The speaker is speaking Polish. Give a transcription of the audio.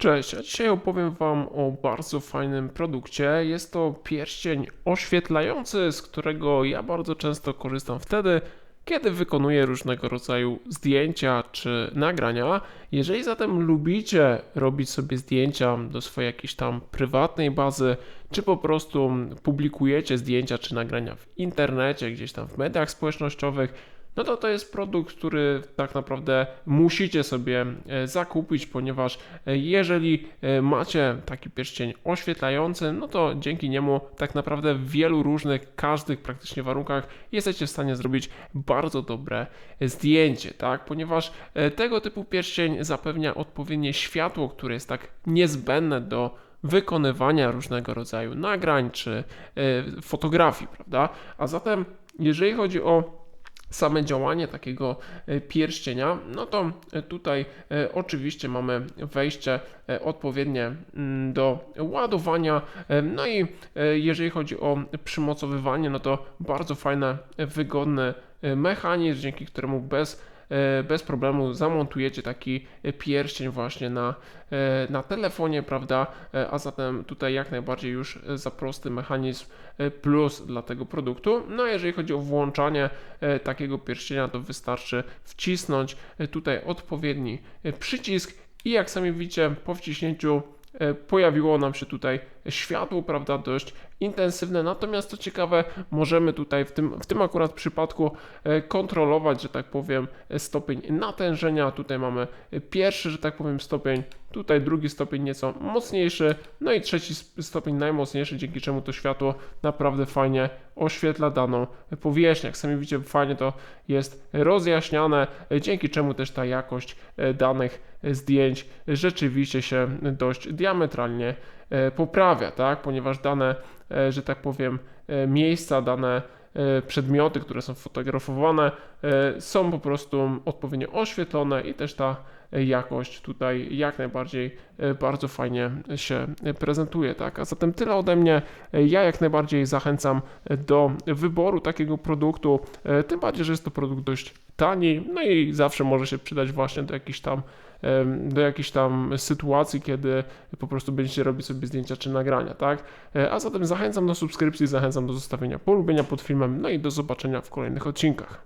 Cześć, a dzisiaj opowiem Wam o bardzo fajnym produkcie. Jest to pierścień oświetlający, z którego ja bardzo często korzystam wtedy, kiedy wykonuję różnego rodzaju zdjęcia czy nagrania. Jeżeli zatem lubicie robić sobie zdjęcia do swojej jakiejś tam prywatnej bazy, czy po prostu publikujecie zdjęcia czy nagrania w internecie, gdzieś tam w mediach społecznościowych, no to to jest produkt, który tak naprawdę musicie sobie e, zakupić, ponieważ e, jeżeli e, macie taki pierścień oświetlający, no to dzięki niemu tak naprawdę w wielu różnych, każdych praktycznie warunkach jesteście w stanie zrobić bardzo dobre zdjęcie, tak? Ponieważ tego typu pierścień zapewnia odpowiednie światło, które jest tak niezbędne do wykonywania różnego rodzaju nagrań czy fotografii, prawda? A zatem, jeżeli chodzi o same działanie takiego e, pierścienia, no to e, tutaj e, oczywiście mamy wejście odpowiednie mm, do ładowania. No i jeżeli chodzi o przymocowywanie, no to bardzo fajny, wygodny mechanizm, dzięki któremu bez E, bez problemu zamontujecie taki pierścień właśnie na, e, na telefonie, prawda? E, a zatem tutaj jak najbardziej już za prosty mechanizm plus dla tego produktu. No a jeżeli chodzi o włączanie takiego pierścienia, to wystarczy wcisnąć tutaj odpowiedni przycisk i jak sami widzicie po wciśnięciu pojawiło nam się tutaj światło, prawda, dość intensywne. Natomiast co ciekawe, możemy tutaj w tym, w tym akurat przypadku e, kontrolować, że tak powiem, stopień natężenia. Tutaj mamy pierwszy, że tak powiem, stopień, tutaj drugi stopień nieco mocniejszy, no i trzeci stopień najmocniejszy, dzięki czemu to światło naprawdę fajnie oświetla daną powierzchnię. Jak sami widzicie, fajnie to jest rozjaśniane, dzięki czemu też ta jakość e, danych zdjęć rzeczywiście się dość diametralnie poprawia, tak? ponieważ dane, e, że tak powiem, e, miejsca, dane przedmioty, które są fotografowane, są po prostu odpowiednio oświetlone i też ta jakość tutaj jak najbardziej bardzo fajnie się prezentuje. Tak? A zatem tyle ode mnie. Ja jak najbardziej zachęcam do wyboru takiego produktu, tym bardziej, że jest to produkt dość tani, no i zawsze może się przydać właśnie do jakichś tam do jakiejś tam sytuacji, kiedy po prostu będziecie robić sobie zdjęcia czy nagrania, tak? E, a zatem zachęcam do subskrypcji, zachęcam do zostawienia polubienia pod filmem, no i do zobaczenia w kolejnych odcinkach.